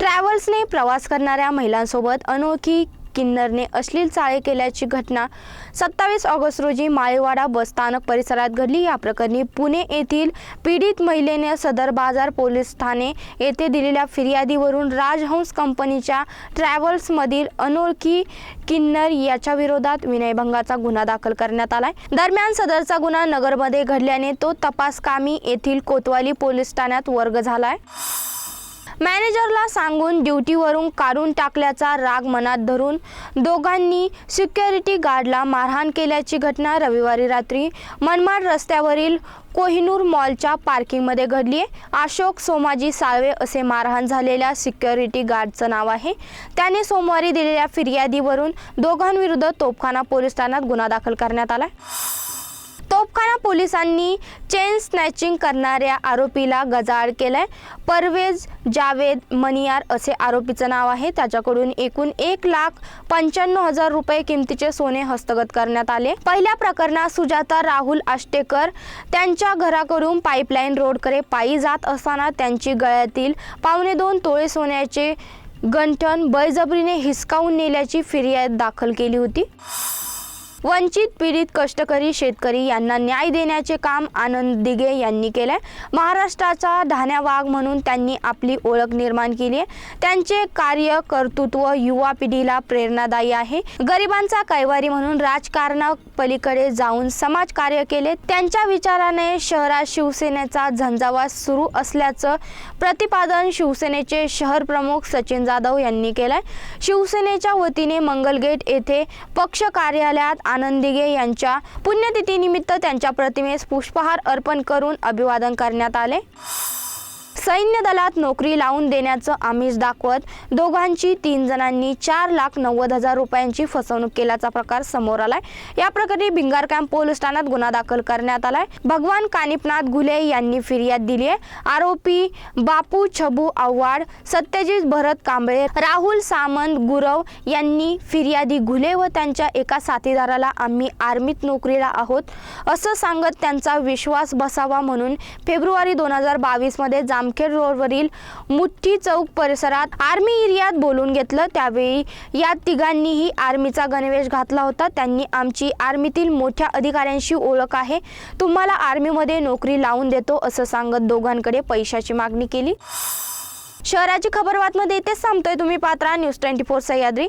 ट्रॅव्हल्सने प्रवास करणाऱ्या महिलांसोबत अनोळखी किन्नरने अश्लील चाळे केल्याची घटना सत्तावीस ऑगस्ट रोजी माळेवाडा बसस्थानक परिसरात घडली. या प्रकरणी पुणे येथील पीडित महिलेने सदर बाजार पोलीस ठाणे येथे दिलेल्या फिर्यादीवरून राजहंस कंपनीच्या ट्रॅव्हल्समधील अनोळखी किन्नर याच्या विरोधात विनयभंगाचा गुन्हा दाखल करण्यात आलाय. दरम्यान सदरचा गुन्हा नगरमध्ये घडल्याने तो तपासकामी येथील कोतवाली पोलीस ठाण्यात वर्ग झालाय. मॅनेजरला सांगून ड्युटीवरून काढून टाकल्याचा राग मनात धरून दोघांनी सिक्युरिटी गार्डला मारहाण केल्याची घटना रविवारी रात्री मनमाड रस्त्यावरील कोहिनूर मॉलच्या पार्किंगमध्ये घडली आहे. अशोक सोमाजी साळवे असे मारहाण झालेल्या सिक्युरिटी गार्डचं नाव आहे. त्याने सोमवारी दिलेल्या फिर्यादीवरून दोघांविरुद्ध तोपखाना पोलीस ठाण्यात गुन्हा दाखल करण्यात आला पोलिसांनी चेन स्नॅचिंग करणाऱ्या आरोपीला गजाआड केलाय. परवेज जावेद मनियार असे आरोपीचं नाव आहे. त्याच्याकडून एकूण एक लाख पंच्याण्णव हजार रुपये किमतीचे सोने हस्तगत करण्यात आले. पहिल्या प्रकरणात सुजाता राहुल आष्टेकर त्यांच्या घराकडून पाईपलाईन रोडकडे पायी जात असताना त्यांची गळ्यातील पावणे दोन तोळे सोन्याचे गंठण बळजबरीने हिसकावून नेल्याची फिर्याद दाखल केली होती. वंचित पीडित कष्टकरी शेतकरी यांना न्याय देण्याचे काम आनंद दिघे यांनी केले महाराष्ट्राचा धाण्या वाघ म्हणून त्यांनी आपली ओळख निर्माण केली आहे. त्यांचे कार्य कर्तृत्व युवा पिढीला प्रेरणादायी आहे. गरिबांचा कैवारी म्हणून राजकारणा पलीकडे जाऊन समाजकार्य केले. त्यांच्या विचाराने शहरात शिवसेनेचा झंझावात सुरू असल्याचं प्रतिपादन शिवसेनेचे शहर प्रमुख सचिन जाधव यांनी केलंय. शिवसेनेच्या वतीने मंगलगेट येथे पक्ष कार्यालयात आनंदिगे यांच्या पुण्यतिथीनिमित्त त्यांच्या प्रतिमेस पुष्पहार अर्पण करून अभिवादन करण्यात आले. सैन्य दलात नोकरी लावून देण्याचं आमिष दाखवत दोघांची तीन जणांनी चार लाख नव्वद हजार रुपयांची फसवणूक केल्याचा प्रकार समोर आलाय. या प्रकरणी भिंगार कॅम्प पोलीस ठाण्यात गुन्हा दाखल करण्यात आलाय. भगवान कानिपनाथ घुले यांनी फिर्याद दिली आहे. आरोपी बापू छबू आव्हाड सत्यजित भरत कांबळे राहुल सामंत गुरव यांनी फिर्यादी घुले व त्यांच्या एका साथीदाराला आम्ही आर्मीत नोकरीला आहोत असं सांगत त्यांचा विश्वास बसावा म्हणून फेब्रुवारी दोन हजार बावीसमध्ये जाम जामखेड रोडवरील मुठ्ठी चौक परिसरात आर्मी एरियात बोलून घेतलं. त्यावेळी या तिघांनीही आर्मीचा गणवेश घातला होता. त्यांनी आमची आर्मीतील मोठ्या अधिकाऱ्यांशी ओळख आहे. तुम्हाला आर्मीमध्ये नोकरी लावून देतो असं सांगत दोघांकडे पैशाची मागणी केली. शहराची खबर बातमध्ये इथेच थांबतोय तुम्ही Patra. News twenty four Sahyadri.